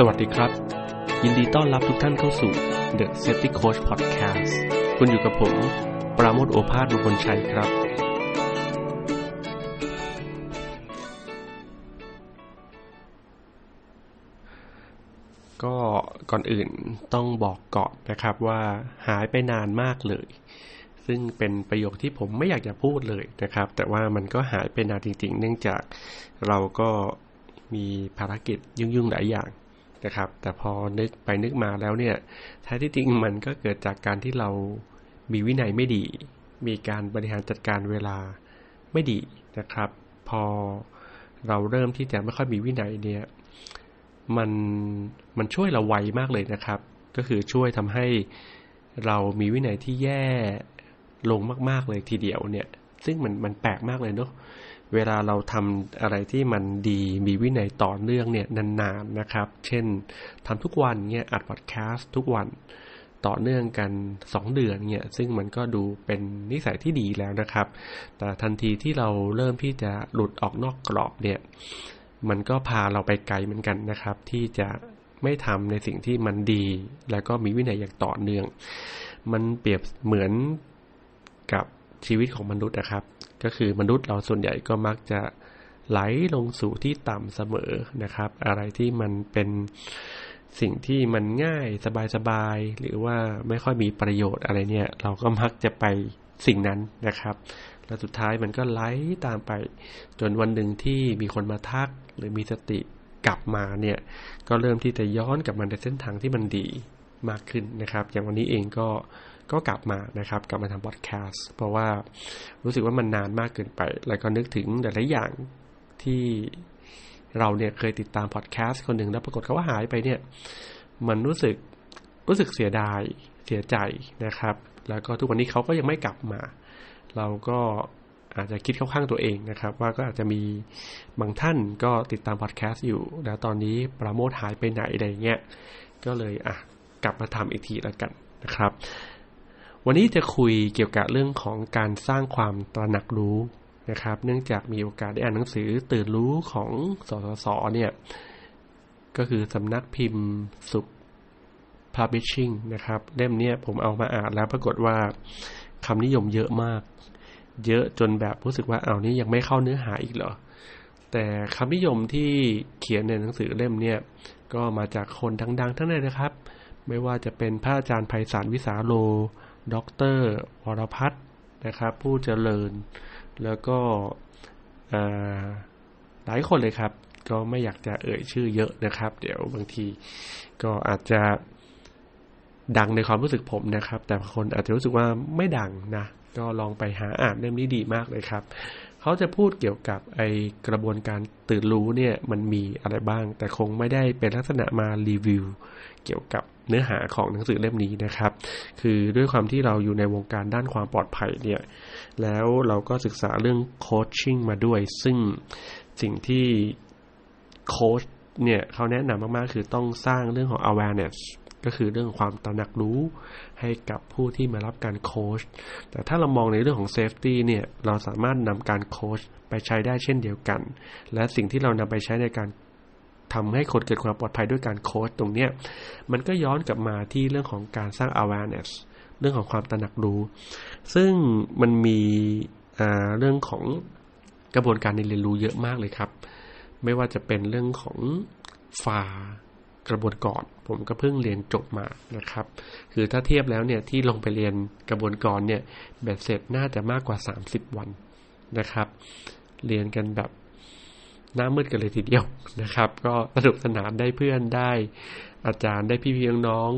สวัสดีครับ ยินดีต้อนรับทุกท่านเข้าสู่ The Safety Coach Podcast คุณอยู่กับผม ปราโมทโอภาสบุคคลชัยครับ ก็ ก่อนอื่นต้องบอกก่อนนะครับว่าหายไปนานมากเลย ซึ่งเป็นประโยคที่ผมไม่อยากจะพูดเลยนะครับ แต่ว่ามันก็หายไปนานจริง ๆ เนื่องจากเราก็มีภารกิจยุ่งๆหลายอย่างนะครับ แต่พอนึกไปนึกมาแล้วเนี่ยแท้ที่จริงมันก็เกิดจากการที่เรามีวินัยไม่ดี มีการบริหารจัดการเวลาไม่ดีนะครับ พอเราเริ่มที่จะไม่ค่อยมีวินัยเนี่ย มันมันช่วยเราไวมากเลยนะครับ ก็คือช่วยทำให้เรามีวินัยที่แย่ลงมาก ๆ เลยทีเดียวเนี่ย ซึ่งมันมันแปลกมากเลยเนาะเวลาเราทำอะไรที่มันดีมีวินัยต่อเนื่องเนี่ยนานๆนนนะครับ เช่นทำทุกวันเนี่ยอัดพอดแคสต์ทุกวันต่อเนื่องกัน 2 เดือนเนี่ยซึ่งมันก็ดูเป็นนิสัยที่ดีแล้วนะครับ แต่ทันทีที่เราเริ่มที่จะหลุดออกนอกกรอบเนี่ย มันก็พาเราไปไกลเหมือนกันนะครับ ที่จะไม่ทำในสิ่งที่มันดี แล้วก็มีวินัยอย่างต่อเนื่อง มันเปรียบเหมือนกับชีวิตของมนุษย์นะครับ ก็คือมนุษย์เราส่วนใหญ่ก็มักจะไหลลงสู่ที่ต่ำเสมอนะครับ อะไรที่มันเป็นสิ่งที่มันง่ายสบายๆหรือว่าไม่ค่อยมีประโยชน์อะไรเนี่ย เราก็มักจะไปสิ่งนั้นนะครับ แล้วสุดท้ายมันก็ไหลตามไป จนวันหนึ่งที่มีคนมาทัก หรือมีสติกลับมาเนี่ย ก็เริ่มที่จะย้อนกลับมาในเส้นทางที่มันดีมากขึ้นนะครับ อย่างวันนี้เองก็ก็กลับมานะครับ กลับมาทำพอดแคสต์เพราะว่ารู้สึกว่ามันนานมากเกินไป แล้วก็นึกถึงแต่ละอย่างที่เราเนี่ยเคยติดตามพอดแคสต์คนหนึ่งแล้วปรากฏเขาว่าหายไปเนี่ย มันรู้สึกรู้สึกเสียดายเสียใจนะครับ แล้วก็ทุกวันนี้เขาก็ยังไม่กลับมา เราก็อาจจะคิดเข้าข้างตัวเองนะครับ ว่าก็อาจจะมีบางท่านก็ติดตามพอดแคสต์อยู่ แล้วตอนนี้ปราโมทหายไปไหนอะไรเงี้ยก็เลยอะกลับมาทำอีกทีแล้วกันนะครับ วันนี้จะคุยเกี่ยวกับเรื่องของการสร้างความตระหนักรู้นะครับ เนื่องจากมีโอกาสได้อ่านหนังสือตื่นรู้ของสสสเนี่ยก็คือสำนักพิมพ์สุข Publishing นะครับ เล่มนี้ผมเอามาอ่านแล้วปรากฏว่า คำนิยมเยอะมาก เยอะจนแบบรู้สึกว่าเอานี้ยังไม่เข้าเนื้อหาอีกเหรอ แต่คำนิยมที่เขียนในหนังสือเล่มเนี่ย ก็มาจากคนดังๆ ทั้งนั้นนะครับ ไม่ว่าจะเป็นพระอาจารย์ไพศาลวิสาโลดรวรพัฒนะครับ ผู้เจริญ แล้วก็หลายคนเลยครับ ก็ไม่อยากจะเอ่ยชื่อเยอะนะครับ เดี๋ยวบางทีก็อาจจะ ดังในความรู้สึกผมนะครับ แต่คนอาจจะรู้สึกว่าไม่ดังนะ ก็ลองไปหาอ่านเล่มนี้ดีมากเลยครับ เขาจะพูดเกี่ยวกับไอกระบวนการตื่นรู้เนี่ยมันมีอะไรบ้าง แต่คงไม่ได้เป็นลักษณะมารีวิวเกี่ยวกับเนื้อหาของหนังสือเล่มนี้นะครับ คือด้วยความที่เราอยู่ในวงการด้านความปลอดภัยเนี่ย แล้วเราก็ศึกษาเรื่องโคชชิ่งมาด้วย ซึ่งสิ่งที่โคชเนี่ยเขาแนะนำมาก ๆ คือต้องสร้างเรื่องของ awareness ก็คือเรื่องความตระหนักรู้ให้กับผู้ที่มารับการโค้ชแต่ถ้าเรามองในเรื่องของเซฟตี้เนี่ยเราสามารถนำการโค้ชไปใช้ได้เช่นเดียวกัน และสิ่งที่เรานำไปใช้ในการทำให้คนเกิดความปลอดภัยด้วยการโค้ชตรงเนี้ยมันก็ย้อนกลับมาที่เรื่องของการสร้าง awareness เรื่องของความตระหนักรู้ ซึ่งมันมีเรื่องของกระบวนการในเรียนรู้เยอะมากเลยครับ ไม่ว่าจะเป็นเรื่องของฟา กระบวนก่อน ผมก็เพิ่งเรียนจบมานะครับ คือถ้าเทียบแล้วเนี่ยที่ลงไปเรียนกระบวนกรเนี่ยเบ็ดเสร็จน่าจะมากกว่า 30 วันนะครับ เรียนกันแบบหน้ามืดกันเลยทีเดียวนะครับ ก็สนุกสนานได้เพื่อนได้อาจารย์ได้พี่พี่น้อง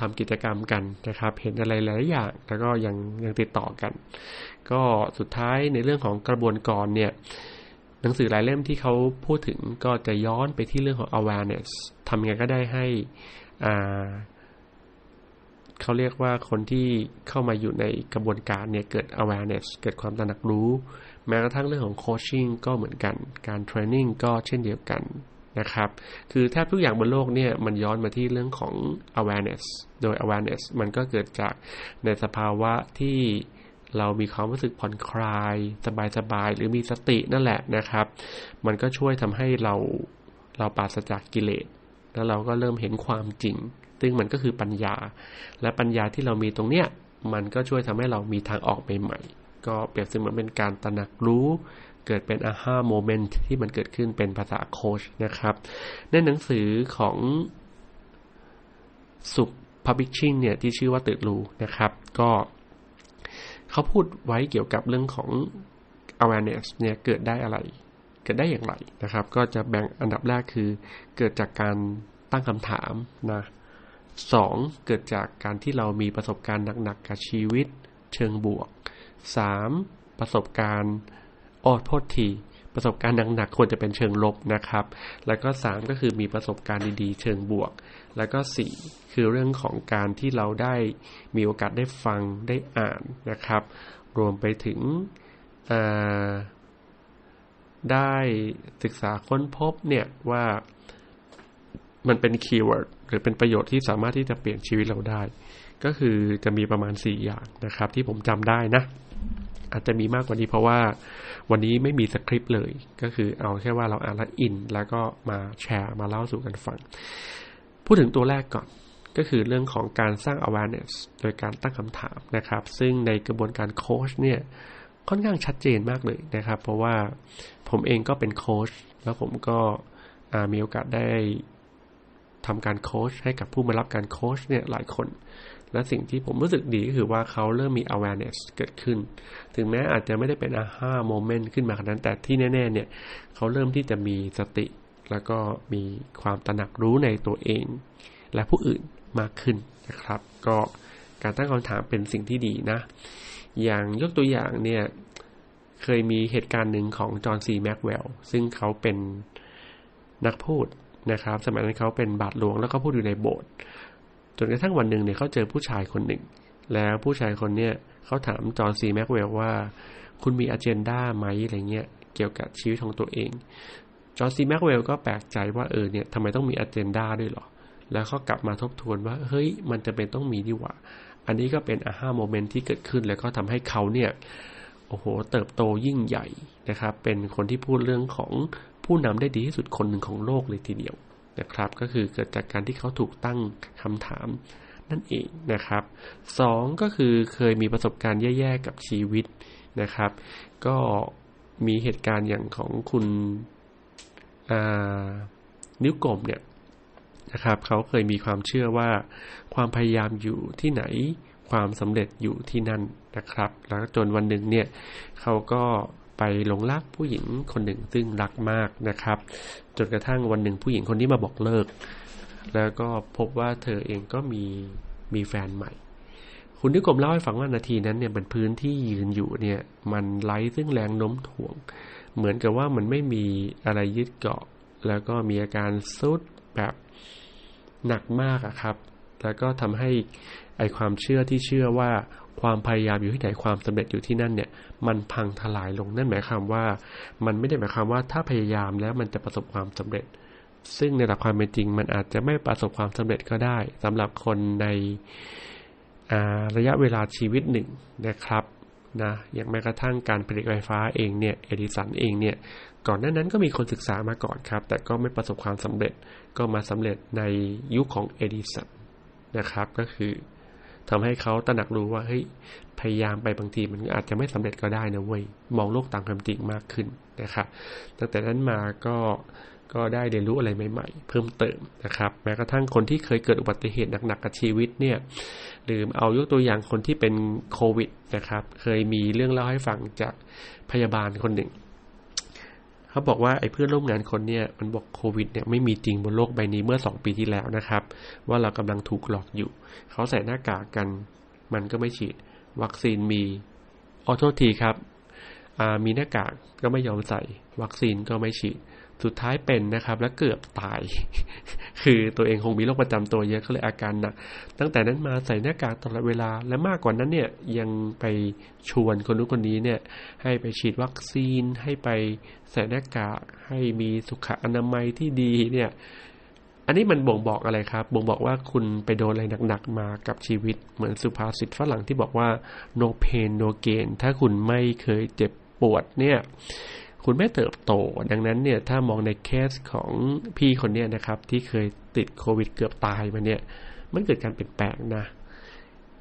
ทำกิจกรรมกันนะครับ เห็นอะไรหลายอย่างแล้วก็ยังยังติดต่อกัน ก็สุดท้ายในเรื่องของกระบวนกรเนี่ย หนังสือหลายเล่มที่เขาพูดถึงก็จะย้อนไปที่เรื่องของ awareness ทำยังไงก็ได้ให้อ่าเขาเรียกว่าคนที่เข้ามาอยู่ในกระบวนการเนี่ยเกิด awareness เกิดความตระหนักรู้ แม้กระทั่งเรื่องของ coaching ก็เหมือนกัน การ training ก็เช่นเดียวกันนะครับ คือแทบทุกอย่างบนโลกเนี่ยมันย้อนมาที่เรื่องของ awareness โดย awareness มันก็เกิดจากในสภาวะที่ เรามีความรู้สึกผ่อนคลาย สบายๆหรือมีสตินั่นแหละนะครับ มันก็ช่วยทำให้เราเราปราศจากกิเลสแล้วเราก็เริ่มเห็นความจริง ซึ่งมันก็คือปัญญา และปัญญาที่เรามีตรงเนี้ยมันก็ช่วยทำให้เรามีทางออกใหม่ๆ ก็เปรียบเสมือนเป็นการตระหนักรู้ เกิดเป็นอาฮาโมเมนต์ที่มันเกิดขึ้นเป็นภาษาโคชนะครับ ในหนังสือของสุข Publishing เนี่ยที่ชื่อว่าตื่นรู้นะครับ ก็ เขาพูดไว้เกี่ยวกับเรื่องของ awareness เนี่ยเกิดได้อะไร เกิดได้อย่างไรนะครับ ก็จะแบ่งอันดับแรกคือ เกิดจากการตั้งคำถามนะสองเกิดจากการที่เรามีประสบการณ์หนักๆกับชีวิต เชิงบวกสามประสบการณ์ออโทษทีประสบการณ์หนักๆควรจะเป็นเชิงลบนะครับ แล้วก็สามก็คือมีประสบการณ์ดีๆ เชิงบวก แล้วก็สี่คือเรื่องของการที่เราได้มีโอกาสได้ฟังได้อ่านนะครับ รวมไปถึงได้ศึกษาค้นพบเนี่ยว่ามันเป็นคีย์เวิร์ดหรือเป็นประโยชน์ที่สามารถที่จะเปลี่ยนชีวิตเราได้ ก็คือจะมีประมาณ 4 อย่างนะครับ ที่ผมจำได้นะ อาจจะมีมากกว่านี้เพราะว่าวันนี้ไม่มีสคริปต์เลย ก็คือเอาแค่ว่าเราอ่านแล้วอิน แล้วก็มาแชร์มาเล่าสู่กันฟัง พูดถึงตัวแรกก่อนก็คือเรื่องของการสร้าง awareness โดยการตั้งคำถามนะครับ ซึ่งในกระบวนการโค้ชเนี่ยค่อนข้างชัดเจนมากเลยนะครับ เพราะว่าผมเองก็เป็นโค้ชแล้วผมก็มีโอกาสได้ทำการโค้ชให้กับผู้มารับการโค้ชเนี่ยหลายคน และสิ่งที่ผมรู้สึกดีก็คือว่าเขาเริ่มมี awareness เกิดขึ้น ถึงแม้อาจจะไม่ได้เป็น aha moment ขึ้นมาขนาดนั้นแต่ที่แน่ ๆ เนี่ยเขาเริ่มที่จะมีสติ แล้วก็มีความตระหนักรู้ในตัวเอง และผู้อื่นมากขึ้นนะครับ ก็การตั้งคำถามเป็นสิ่งที่ดีนะ อย่างยกตัวอย่างเนี่ย เคยมีเหตุการณ์หนึ่งของจอห์นซีแม็กเวลซึ่งเขาเป็นนักพูดนะครับ สมัยนั้นเขาเป็นบาทหลวงแล้วก็พูดอยู่ในโบสถ์จนกระทั่งวันหนึ่งเนี่ยเขาเจอผู้ชายคนหนึ่ง แล้วผู้ชายคนเนี้ยเขาถามจอห์นซีแม็กเวลว่า คุณมีอเจนดาไหมอะไรเงี้ยเกี่ยวกับชีวิตของตัวเอง จอห์ซีแม็กเวลก็แปลกใจว่าเออเนี่ยทำไมต้องมีอเจนดาด้วยหรอ แล้วเขากลับมาทบทวนว่า เฮ้ย มันจะเป็นต้องมีดีว่า อันนี้ก็เป็นอาฮาโมเมนต์ที่เกิดขึ้น แล้วก็ทำให้เขาเนี่ย โอ้โห เติบโตยิ่งใหญ่นะครับ เป็นคนที่พูดเรื่องของผู้นำได้ดีที่สุดคนหนึ่งของโลกเลยทีเดียวนะครับ ก็คือเกิดจากการที่เขาถูกตั้งคำถามนั่นเองนะครับสองก็คือเคยมีประสบการณ์แย่ๆกับชีวิตนะครับ ก็มีเหตุการณ์อย่างของคุณ นิ้วกลมเนี่ยนะครับเขาเคยมีความเชื่อว่าความพยายามอยู่ที่ไหนความสำเร็จอยู่ที่นั่นนะครับ แล้วจนวันหนึ่งเนี่ยเขาก็ไปหลงรักผู้หญิงคนหนึ่งซึ่งรักมากนะครับ จนกระทั่งวันหนึ่งผู้หญิงคนนี้มาบอกเลิก แล้วก็พบว่าเธอเองก็มีมีแฟนใหม่ คุณนิกรมเล่าให้ฟังว่านาทีนั้นเนี่ยมันพื้นที่ยืนอยู่เนี่ยมันไร้ซึ่งแรงโน้มถ่วง เหมือนกับว่ามันไม่มีอะไรยึดเกาะ แล้วก็มีอาการซุดแบบหนักมากอะครับ แล้วก็ทำให้ไอความเชื่อที่เชื่อว่าความพยายามอยู่ที่ไหนความสำเร็จอยู่ที่นั่นเนี่ย มันพังทลายลงนั่นหมายความว่า มันไม่ได้หมายความว่าถ้าพยายามแล้วมันจะประสบความสำเร็จ ซึ่งในหลักความเป็นจริง มันอาจจะไม่ประสบความสำเร็จก็ได้สำหรับคนในระยะเวลาชีวิตหนึ่งนะครับ นะอย่างแม้กระทั่งการผลิตไฟฟ้าเองเนี่ยเอดิสันเองเนี่ยก่อนหน้านั้นก็มีคนศึกษามาก่อนครับ แต่ก็ไม่ประสบความสำเร็จก็มาสำเร็จในยุคของเอดิสันนะครับก็คือทำให้เขาตระหนักรู้ว่าเฮ้ยพยายามไปบางทีมันอาจจะไม่สำเร็จก็ได้นะเว้ยมองโลกตามความจริงมากขึ้นนะครับตั้งแต่นั้นมาก็ ก็ได้เรียนรู้อะไรใหม่ ๆ เพิ่มเติมนะครับ แม้กระทั่งคนที่เคยเกิดอุบัติเหตุหนักๆกับชีวิตเนี่ยหรือเอายกตัวอย่างคนที่เป็นโควิดนะครับ เคยมีเรื่องเล่าให้ฟังจากพยาบาลคนหนึ่งเขาบอกว่าไอ้เพื่อนร่วมงานคนเนี่ยมันบอกโควิดเนี่ยไม่มีจริงบนโลกใบนี้เมื่อ 2 ปีที่แล้วนะครับ ว่าเรากำลังถูกหลอกอยู่ เขาใส่หน้ากากกัน มันก็ไม่ฉีด วัคซีนมีออโทษทีครับมีหน้ากากก็ไม่ยอมใส่ วัคซีนก็ไม่ฉีด สุดท้ายเป็นนะครับ และเกือบตาย คือตัวเองคงมีโรคประจำตัวเยอะก็เลยอาการหนัก ตั้งแต่นั้นมาใส่หน้ากากตลอดเวลา และมากกว่านั้นเนี่ยยังไปชวนคนนู้นคนนี้เนี่ยให้ไปฉีดวัคซีน ให้ไปใส่หน้ากากให้มีสุขอนามัยที่ดีเนี่ย อันนี้มันบ่งบอกอะไรครับ บ่งบอกว่าคุณไปโดนอะไรหนักๆมากับชีวิต เหมือนสุภาษิตฝรั่งที่บอกว่า no pain no gain ถ้าคุณไม่เคยเจ็บปวดเนี่ย คุณไม่เติบโต ดังนั้นเนี่ยถ้ามองในเคสของพี่คนนี้นะครับ ที่เคยติดโควิดเกือบตายมาเนี่ยมันเกิดการเปลี่ยนแปลงนะ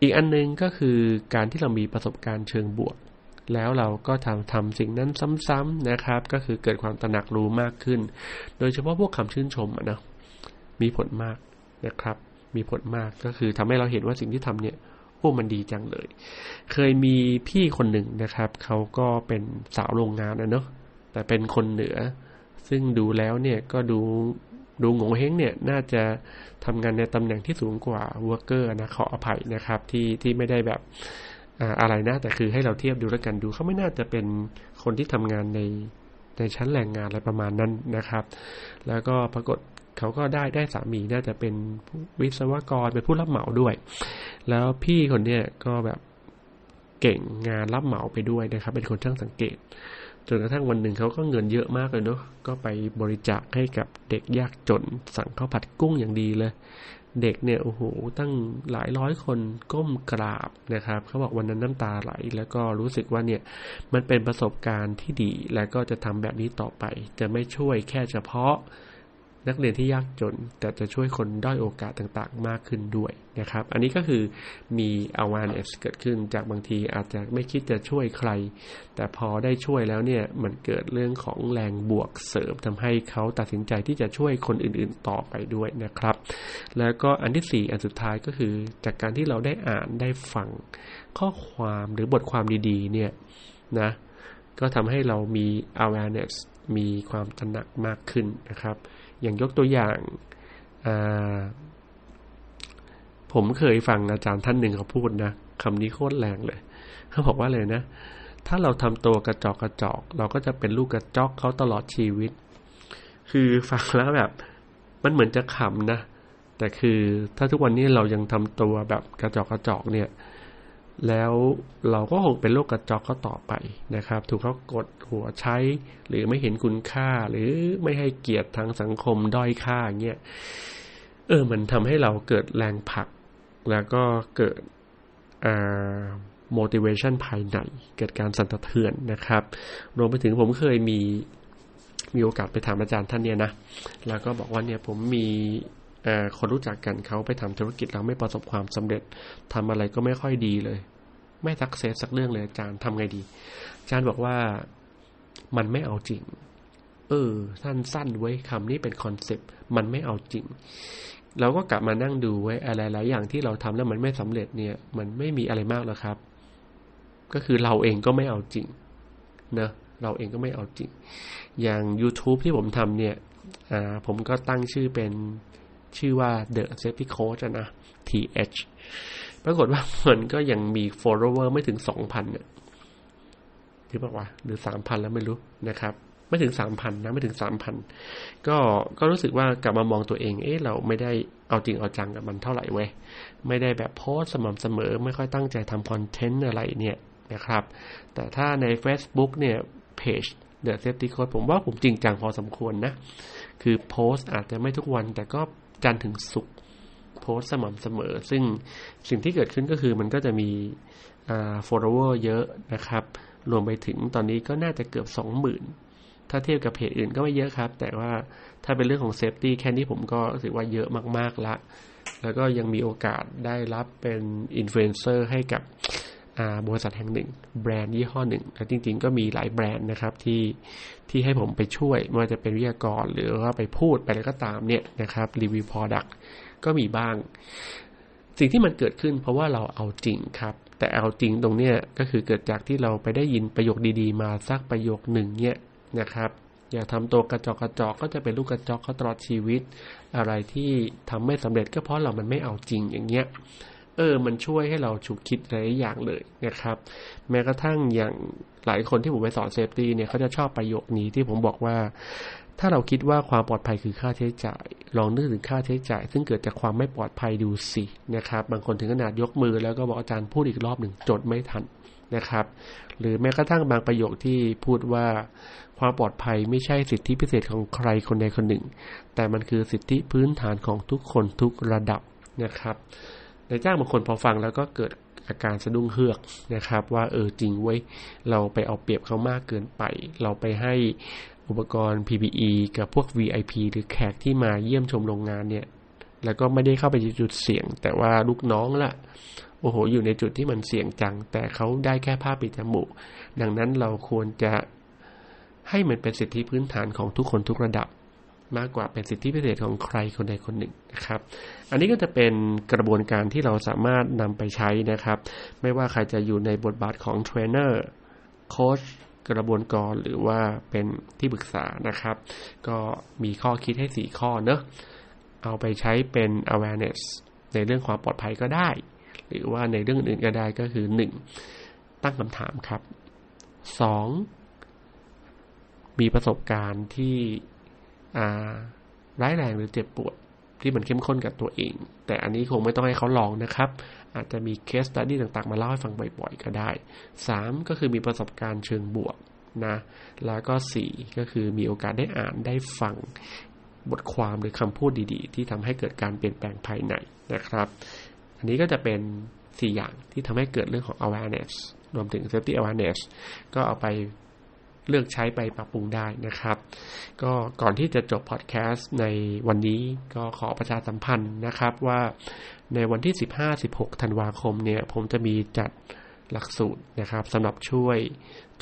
อีกอันนึงก็คือการที่เรามีประสบการณ์เชิงบวก แล้วเราก็ทำทำสิ่งนั้นซ้ำๆนะครับ ก็คือเกิดความตระหนักรู้มากขึ้น โดยเฉพาะพวกคำชื่นชมอะนะมีผลมากนะครับ มีผลมากก็คือทำให้เราเห็นว่าสิ่งที่ทำเนี่ยโอ้มันดีจังเลย เคยมีพี่คนหนึ่งนะครับ เขาก็เป็นสาวโรงงานนะเนาะ แต่เป็นคนเหนือ ซึ่งดูแล้วเนี่ยก็ดูดูงงเฮงเนี่ยน่าจะทำงานในตำแหน่งที่สูงกว่าวอร์เกอร์นะขออภัยนะครับที่ที่ไม่ได้แบบอะไรนะ แต่คือให้เราเทียบดูแล้วกันดูเขาไม่น่าจะเป็นคนที่ทำงานในในชั้นแรงงานอะไรประมาณนั้นนะครับ แล้วก็ปรากฏเขาก็ได้ได้สามีน่าจะเป็นวิศวกรเป็นผู้รับเหมาด้วย แล้วพี่คนเนี้ยก็แบบเก่งงานรับเหมาไปด้วยนะครับ เป็นคนช่างสังเกต จนกระทั่งวันหนึ่งเขาก็เงินเยอะมากเลยเนาะก็ไปบริจาคให้กับเด็กยากจน สั่งข้าวผัดกุ้งอย่างดีเลย เด็กเนี่ยโอ้โหตั้งหลายร้อยคนก้มกราบนะครับเขาบอกวันนั้นน้ำตาไหล แล้วก็รู้สึกว่าเนี่ยมันเป็นประสบการณ์ที่ดี แล้วก็จะทำแบบนี้ต่อไป จะไม่ช่วยแค่เฉพาะ นักเรียนที่ยากจน แต่จะช่วยคนด้อยโอกาสต่างๆ มากขึ้นด้วยนะครับ อันนี้ก็คือมี awareness เกิดขึ้นจากบางทีอาจจะไม่คิดจะช่วยใคร แต่พอได้ช่วยแล้วเนี่ยมันเกิดเรื่องของแรงบวกเสริมทำให้เขาตัดสินใจที่จะช่วยคนอื่นๆต่อไปด้วยนะครับ แล้วก็อันที่ 4 อันสุดท้ายก็คือจากการที่เราได้อ่านได้ฟังข้อความหรือบทความดีๆ เนี่ยนะก็ทำให้เรามี awareness มีความตระหนักมากขึ้นนะครับ อย่างยกตัวอย่างผมเคยฟังอาจารย์ท่านหนึ่งเขาพูดนะคำนี้โคตรแรงเลยเขาบอกว่าเลยนะ ถ้าเราทำตัวกระจอกกระจอก เราก็จะเป็นลูกกระจอกเขาตลอดชีวิต คือฟังแล้วแบบ มันเหมือนจะขำนะ แต่คือถ้าทุกวันนี้เรายังทำตัวแบบกระจอกกระจอกเนี่ย แล้วเราก็คงเป็นโรคกระจอกเขาต่อไปนะครับ ถูกเขากดหัวใช้ หรือไม่เห็นคุณค่าหรือไม่ให้เกียรติทางสังคมด้อยค่าเงี้ยเออมันทำให้เราเกิดแรงผลัก แล้วก็เกิดอ่า motivation ภายใน เกิดการสั่นสะเทือนนะครับ รวมไปถึงผมเคยมีมีโอกาสไปถามอาจารย์ท่านเนี่ยนะ แล้วก็บอกว่าเนี่ยผมมี คนรู้จักกันเขาไปทำธุรกิจแล้วไม่ประสบความสำเร็จทำอะไรก็ไม่ค่อยดีเลย ไม่สักเซสสักเรื่องเลยอาจารย์ทำไงดี อาจารย์บอกว่ามันไม่เอาจริง เออ สั้นๆไว้คำนี้เป็นคอนเซปต์มันไม่เอาจริง เราก็กลับมานั่งดูไว้อะไรหลายอย่างที่เราทำแล้วมันไม่สำเร็จเนี่ย มันไม่มีอะไรมากหรอกครับ ก็คือเราเองก็ไม่เอาจริงนะเราเองก็ไม่เอาจริง อย่าง YouTube ที่ผมทำเนี่ยผมก็ตั้งชื่อเป็น ชื่อว่า The Safety Coach นะ TH ปรากฏว่ามันก็ยังมี follower ไม่ถึง 2,000เนี่ยหรือบอกว่าหรือ 3,000 แล้วไม่รู้นะครับ ไม่ถึง 3,000 นะ ไม่ถึง 3,000 ก็ก็รู้สึกว่ากลับมามองตัวเอง เอ๊ะ เราไม่ได้เอาจริงเอาจังกับมันเท่าไหร่เว้ย ไม่ได้แบบโพสสม่ำเสมอ ไม่ค่อยตั้งใจทำคอนเทนต์อะไรเนี่ยนะครับ แต่ถ้าใน Facebook เนี่ยเพจ The Safety Coach ผมว่าผมจริงจังพอสมควรนะ คือโพสอาจจะไม่ทุกวันแต่ก็ จันทร์ถึงศุกร์โพสสม่ำเสมอ ซึ่งสิ่งที่เกิดขึ้นก็คือมันก็จะมีอ่า follower เยอะนะครับ รวมไปถึงตอนนี้ก็น่าจะเกือบสองหมื่นถ้าเทียบกับเพจอื่นก็ไม่เยอะครับ แต่ว่าถ้าเป็นเรื่องของเซฟตี้แค่นี้ผมก็รู้สึกว่าเยอะมากๆละแล้วก็ยังมีโอกาสได้รับเป็นอินฟลูเอนเซอร์ให้กับ บริษัทแห่งหนึ่ง แบรนด์ยี่ห้อหนึ่งและจริง ๆ ก็มีหลายแบรนด์นะครับที่ที่ให้ผมไปช่วยไม่ว่าจะเป็นวิทยากร หรือว่าไปพูดไปอะไรก็ตามเนี่ยนะครับรีวิวพอดักก็มีบ้าง สิ่งที่มันเกิดขึ้นเพราะว่าเราเอาจริงครับ แต่เอาจริงตรงเนี้ยก็คือเกิดจากที่เราไปได้ยินประโยคดีๆ มาสักประโยคหนึ่งเนี่ยนะครับอย่าทำตัวกระจอกกระจอกก็จะเป็นลูกกระจอกเขาตลอดชีวิต อะไรที่ทำไม่สำเร็จก็เพราะเรามันไม่เอาจริงอย่างเงี้ย เออ มันช่วยให้เราฉุกคิดหลายอย่างเลยนะครับ แม้กระทั่งอย่างหลายคนที่ผมไปสอนเซฟตี้เนี่ยเขาจะชอบประโยคนี้ที่ผมบอกว่า ถ้าเราคิดว่าความปลอดภัยคือค่าใช้จ่าย ลองนึกถึงค่าใช้จ่าย ซึ่งเกิดจากความไม่ปลอดภัยดูสินะครับ บางคนถึงขนาดยกมือ แล้วก็บอกอาจารย์พูดอีกรอบหนึ่งจดไม่ทันนะครับ หรือแม้กระทั่งบางประโยคที่พูดว่าความปลอดภัยไม่ใช่สิทธิพิเศษของใครคนใดคนหนึ่ง แต่มันคือสิทธิพื้นฐานของทุกคนทุกระดับนะครับ นายจ้างบางคนพอฟังแล้วก็เกิดอาการสะดุ้งเฮือกนะครับ ว่าเออจริงไว้เราไปเอาเปรียบเขามากเกินไป เราไปให้อุปกรณ์ PPE กับพวก VIP หรือแขกที่มาเยี่ยมชมโรงงานเนี่ย แล้วก็ไม่ได้เข้าไปในจุดเสี่ยง แต่ว่าลูกน้องละโอ้โห อยู่ในจุดที่มันเสี่ยงจัง แต่เขาได้แค่ผ้าปิดจมูก ดังนั้นเราควรจะให้มันเป็นสิทธิพื้นฐานของทุกคนทุกระดับ มากกว่าเป็นสิทธิพิเศษของใครคนใดคนหนึ่งนะครับ อันนี้ก็จะเป็นกระบวนการที่เราสามารถนำไปใช้นะครับ ไม่ว่าใครจะอยู่ในบทบาทของเทรนเนอร์โค้ชกระบวนการหรือว่าเป็นที่ปรึกษานะครับ ก็มีข้อคิดให้ 4 ข้อเนอะเอาไปใช้เป็น awareness ในเรื่องความปลอดภัยก็ได้ หรือว่าในเรื่องอื่นก็ได้ก็คือ 1. ตั้งคำถามครับ 2. มีประสบการณ์ที่ ร้ายแรงหรือเจ็บปวดที่มันเข้มข้นกับตัวเอง แต่อันนี้คงไม่ต้องให้เขาลองนะครับ อาจจะมีเคสตัดดี้ต่างๆ มาเล่าให้ฟังบ่อยๆ ก็ได้ 3. ก็คือมีประสบการณ์เชิงบวกนะ แล้วก็ 4 ก็คือมีโอกาสได้อ่านได้ฟังบทความหรือคำพูดดีๆ ที่ทำให้เกิดการเปลี่ยนแปลงภายในนะครับ อันนี้ก็จะเป็น 4 อย่างที่ทำให้เกิดเรื่องของ awareness รวมถึง safety awareness ก็เอาไป เลือกใช้ไปปรับปรุงได้นะครับ ก็ก่อนที่จะจบพอดแคสต์ในวันนี้ก็ขอประชาสัมพันธ์นะครับว่าในวันที่ 15-16 ธันวาคมเนี่ย ผมจะมีจัดหลักสูตรนะครับสำหรับช่วย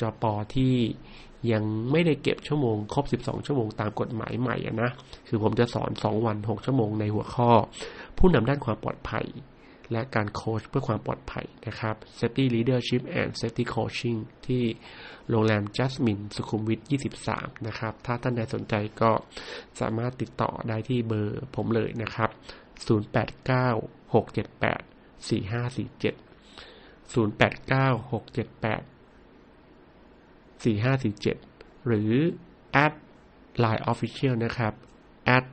จอปอที่ยังไม่ได้เก็บชั่วโมงครบ 12 ชั่วโมงตามกฎหมายใหม่นะ คือผมจะสอน 2 วัน 6 ชั่วโมงในหัวข้อ ผู้นำด้านความปลอดภัย และการโค้ชเพื่อความปลอดภัยนะครับ Safety Leadership and Safety Coaching ที่โรงแรมจัสมินสุขุมวิท 23 นะครับ ถ้าท่านใดสนใจก็สามารถติดต่อได้ที่เบอร์ผมเลยนะครับ 089 678 4547 089 678 4547 หรือ at line official นะครับ at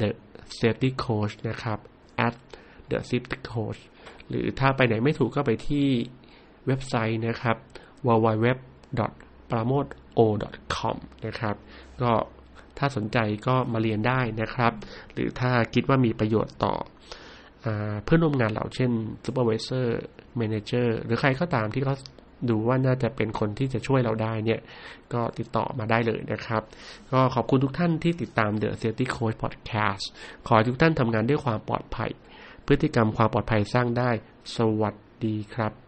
the safety coach นะครับ at the safety coach หรือถ้าไปไหนไม่ถูกก็ไปที่เว็บไซต์นะครับ www p r a m o d o com นะครับ ก็ถ้าสนใจก็มาเรียนได้นะครับ หรือถ้าคิดว่ามีประโยชน์ต่ออเพื่อนร่วมงานเราเช่น supervisor manager หรือใครก็ตามที่เขาดูว่าน่าจะเป็นคนที่จะช่วยเราได้เนี่ย ก็ติดต่อมาได้เลยนะครับ ก็ขอบคุณทุกท่านที่ติดตาม The Safety Coach Podcast ขอทุกท่านทำงานด้วยความปลอดภัย พฤติกรรมความปลอดภัยสร้างได้ สวัสดีครับ